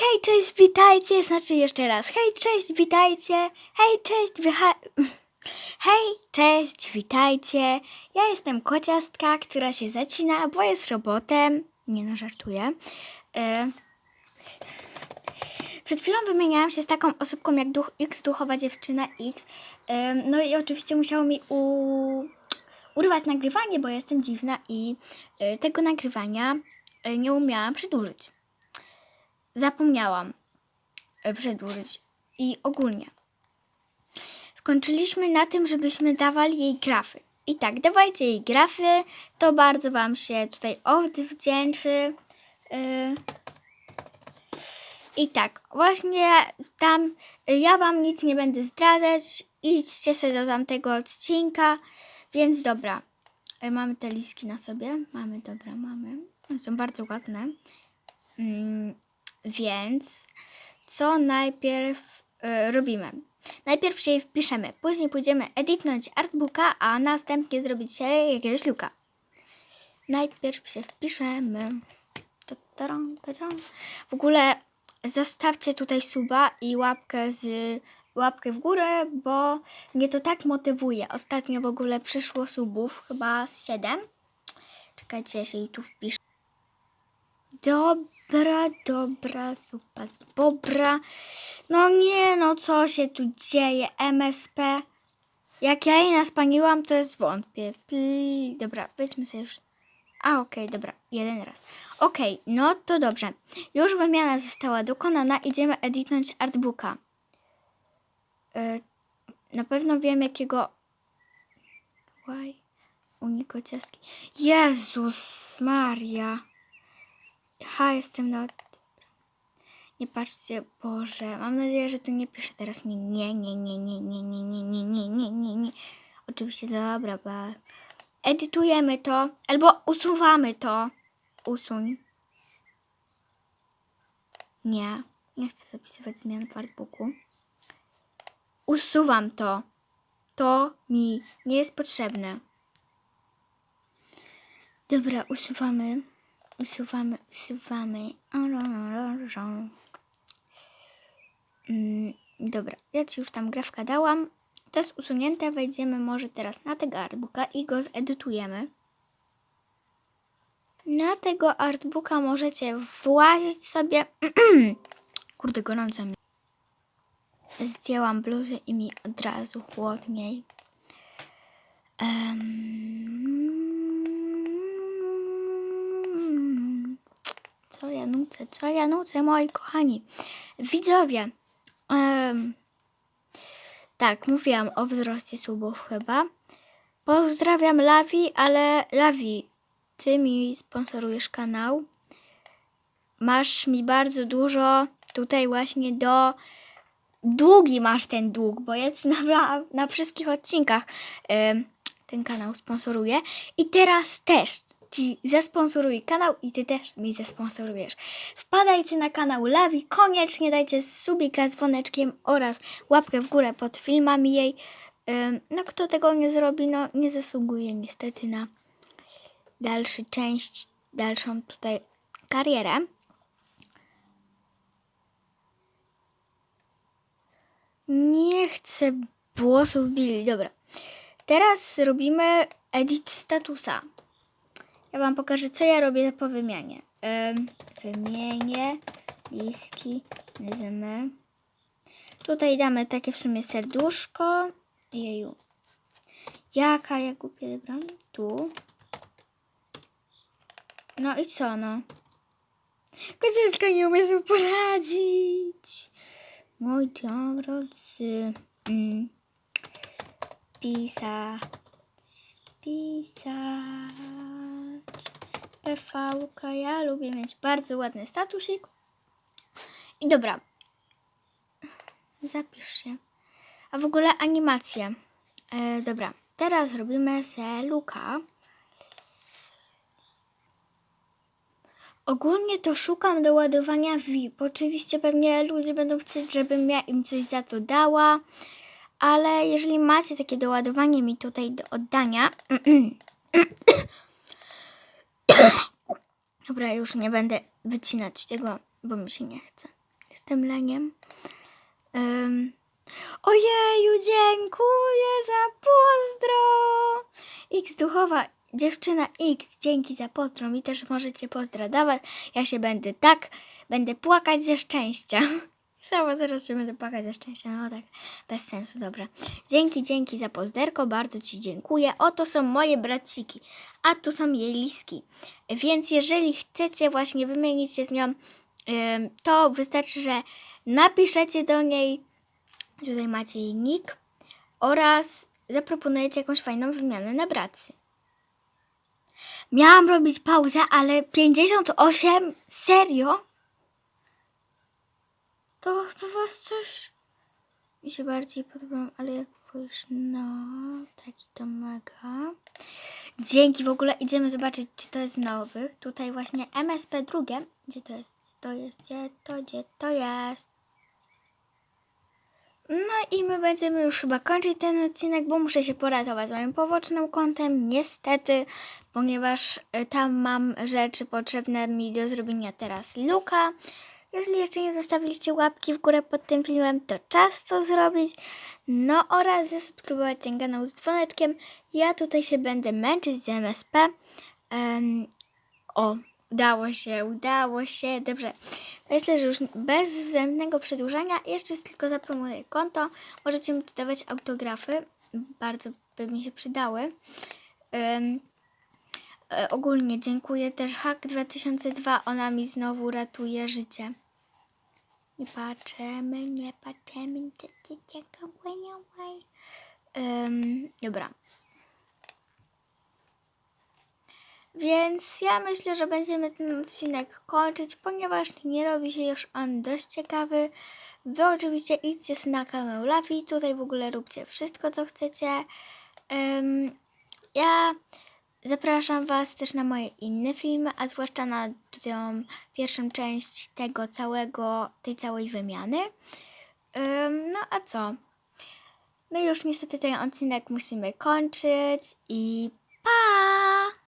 Hej, cześć, witajcie, znaczy jeszcze raz. Hej, cześć, witajcie. Hej, cześć, wycha... Hej, cześć, witajcie. Ja jestem kociastka, która się zacina, bo jest robotem. Nie no, żartuję. E... Przed chwilą wymieniałam się z taką osobką jak duch X, duchowa dziewczyna X. E, No i oczywiście musiało mi u... urwać nagrywanie, bo jestem dziwna i e, tego nagrywania e, nie umiałam przedłużyć zapomniałam e, przedłużyć. I ogólnie skończyliśmy na tym, żebyśmy dawali jej grafy. I tak, dawajcie jej grafy, to bardzo Wam się tutaj odwdzięczy. Yy. I tak, właśnie tam y, ja Wam nic nie będę zdradzać. Idźcie sobie do tamtego odcinka. Więc dobra, mamy te liski na sobie. Mamy, dobra, mamy. Są bardzo ładne. Mm, więc co najpierw y, robimy? Najpierw się wpiszemy, później pójdziemy editnąć artbooka, a następnie zrobić się jakiegoś luka. Najpierw się wpiszemy. W ogóle zostawcie tutaj suba i łapkę z łapkę w górę, bo mnie to tak motywuje. Ostatnio w ogóle przyszło subów, chyba z 7. Czekajcie, ja się tu wpiszę. Dobra, dobra, zupa z bobra. No nie, no co się tu dzieje? MSP. Jak ja jej naspaniłam, to jest wątpię. Dobra, wejdźmy sobie już. A, okej, dobra, jeden raz. Okej, no to dobrze. Już wymiana została dokonana. Idziemy editnąć artbooka. E, na pewno wiem jakiego... Why? Uniko ciastki. Jezus Maria. Ha, jestem na... Nie patrzcie, Boże. Mam nadzieję, że tu nie pisze teraz mi nie, nie, nie, nie, nie, nie, nie, nie, nie, nie, nie, nie. Oczywiście, dobra, ba. Edytujemy to, albo usuwamy to. Usuń. Nie, nie chcę zapisywać zmian w artbooku. Usuwam to. To mi nie jest potrzebne. Dobra, usuwamy. Usuwamy, usuwamy. Mm, dobra, ja ci już tam grafka dałam. To jest usunięte. Wejdziemy może teraz na tego artbooka i go zedytujemy. Na tego artbooka możecie włazić sobie. Kurde, gorąco mi. Zdjęłam bluzę i mi od razu chłodniej. Em, Co ja nucę, co ja nucę, moi kochani. Widzowie. em, tak, mówiłam o wzroście subów chyba. Pozdrawiam Lawi, ale Lawi, ty mi sponsorujesz kanał. Masz mi bardzo dużo tutaj właśnie do długi masz ten dług, bo ja ci na, na wszystkich odcinkach em, ten kanał sponsoruję. I teraz też ci zasponsoruję kanał i ty też mi zasponsorujesz. Wpadajcie na kanał Lawi, koniecznie dajcie subika z dzwoneczkiem oraz łapkę w górę pod filmami jej. No kto tego nie zrobi, no nie zasługuje niestety na dalszy część, dalszą tutaj karierę. Nie chcę włosów Billy. Dobra. Teraz robimy edit statusa. Ja Wam pokażę, co ja robię po wymianie. Ym, wymienię liski z Tutaj damy takie w sumie serduszko. Jeju. Jaka ja kupię, dobra? Tu. No i co, no? Kocieska nie umie sobie poradzić. Mój dobrodzy. Mm. Pisać. Pisać. PV. Ja lubię mieć bardzo ładny statusik. I dobra. Zapisz się. A w ogóle animacje. E, dobra. Teraz robimy se luka. Ogólnie to szukam do ładowania VIP. Oczywiście pewnie ludzie będą chcieć, żebym ja im coś za to dała, ale jeżeli macie takie doładowanie mi tutaj do oddania. Dobra, już nie będę wycinać tego, bo mi się nie chce. tym leniem. Um, ojeju, dziękuję za pozdro! X duchowa dziewczyna X, dzięki za pozdro. Mi też możecie pozdro dawać. Ja się będę tak, będę płakać ze szczęścia. Sama teraz się będę płakać ze szczęścia. No tak, bez sensu, dobra. Dzięki, dzięki za pozderko, bardzo Ci dziękuję. Oto są moje braciki, a tu są jej liski. Więc jeżeli chcecie właśnie wymienić się z nią, to wystarczy, że napiszecie do niej, tutaj macie jej nick oraz zaproponujecie jakąś fajną wymianę na bracy. Miałam robić pauzę, ale 58? Serio? To chyba was coś mi się bardziej podoba, ale jak już no, taki to mega. Dzięki, w ogóle idziemy zobaczyć, czy to jest nowych. Tutaj właśnie MSP drugie. Gdzie to jest? Gdzie to jest? Gdzie to? Gdzie to jest? No i my będziemy już chyba kończyć ten odcinek, bo muszę się poratować z moim pobocznym kontem, niestety, ponieważ y, tam mam rzeczy potrzebne mi do zrobienia teraz luka. Jeżeli jeszcze nie zostawiliście łapki w górę pod tym filmem, to czas co zrobić. No oraz zasubskrybować ten kanał z dzwoneczkiem. Ja tutaj się będę męczyć z MSP. Em, o, udało się, udało się. Dobrze. Myślę, że już bez względnego przedłużania jeszcze tylko zapromuję konto. Możecie mi tu dawać autografy. Bardzo by mi się przydały. E, ogólnie dziękuję też Hack2002. Ona mi znowu ratuje życie. Nie patrzymy, nie patrzymy. łaj. Em, dobra. Więc ja myślę, że będziemy ten odcinek kończyć, ponieważ nie robi się już on dość ciekawy. Wy oczywiście idźcie na kanał Lavi, tutaj w ogóle róbcie wszystko, co chcecie. Em, ja zapraszam Was też na moje inne filmy, a zwłaszcza na tą pierwszą część tego całego, tej całej wymiany. No a co? My już niestety ten odcinek musimy kończyć i